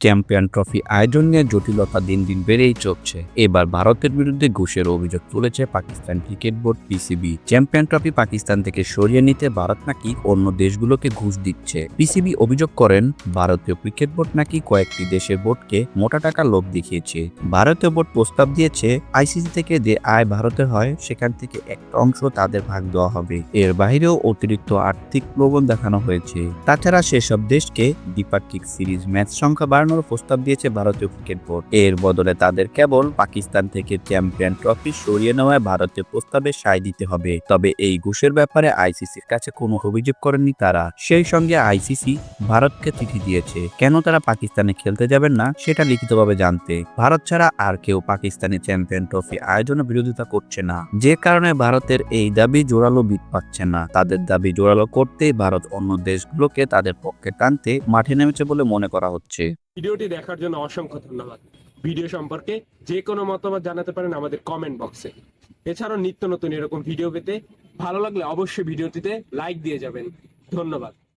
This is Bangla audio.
চ্যাম্পিয়ন ট্রফি আয়োজন নিয়ে জটিলতা দিন দিন বেড়েই চলছে। এবার ভারতের বিরুদ্ধে ঘুষের অভিযোগ তুলেছে Pakistan cricket board PCB. Champion trophy Pakistan থেকে সরিয়ে নিতে ভারত নাকি অন্য দেশগুলোকে ঘুষ দিচ্ছে। পিসিবি অভিযোগ করেন, ভারতীয় ক্রিকেট বোর্ড নাকি কয়েকটি দেশের বোর্ডকে মোটা টাকা লোভ দেখিয়েছে। ভারতীয় বোর্ড প্রস্তাব দিয়েছে, আইসিসি থেকে যে আয় ভারতের হয়, সেখান থেকে একটা অংশ তাদের ভাগ দেওয়া হবে। এর বাইরেও অতিরিক্ত আর্থিক প্রবণ দেখানো হয়েছে। তাছাড়া সেসব দেশকে দ্বিপাক্ষিক সিরিজ ম্যাচ সংখ্যা বাড়ানোর প্রস্তাব দিয়েছে ভারতীয় ক্রিকেট বোর্ড। এর বদলে তাদের কেবল পাকিস্তান থেকে চ্যাম্পিয়ন ট্রফি সরিয়ে নেওয়ায় ভারতীয় প্রস্তাবে সায় দিতে হবে। তবে এই ঘুষের ব্যাপারে আইসিসির কাছে কোনো অভিযোগ করেননি তারা। সেই সঙ্গে আইসিসি ভারতকে চিঠি দিয়েছে। কেন তারা পাকিস্তানে খেলতে যাবেন না, সেটা লিখিতভাবে জানতে। ভারত ছাড়া আর কেউ পাকিস্তানি চ্যাম্পিয়ন ট্রফি আয়োজনে বিরোধিতা করছে না। যে কারণে ভারতের এই দাবি জোরালো বিট পাচ্ছে না। তাদের দাবি জোরালো করতে ভারত অন্য দেশগুলোকে তাদের পক্ষে টানতে মাঠে নেমেছে বলে মনে করা হচ্ছে। ভিডিওটি দেখার জন্য অসংখ্য ধন্যবাদ। ভিডিও সম্পর্কে যে কোনো মতামত জানাতে পারেন আমাদের কমেন্ট বক্সে এছাড়াও নিত্য নতুন এরকম ভিডিও পেতে ভালো লাগলে অবশ্যই ভিডিওটিতে লাইক দিয়ে যাবেন। ধন্যবাদ।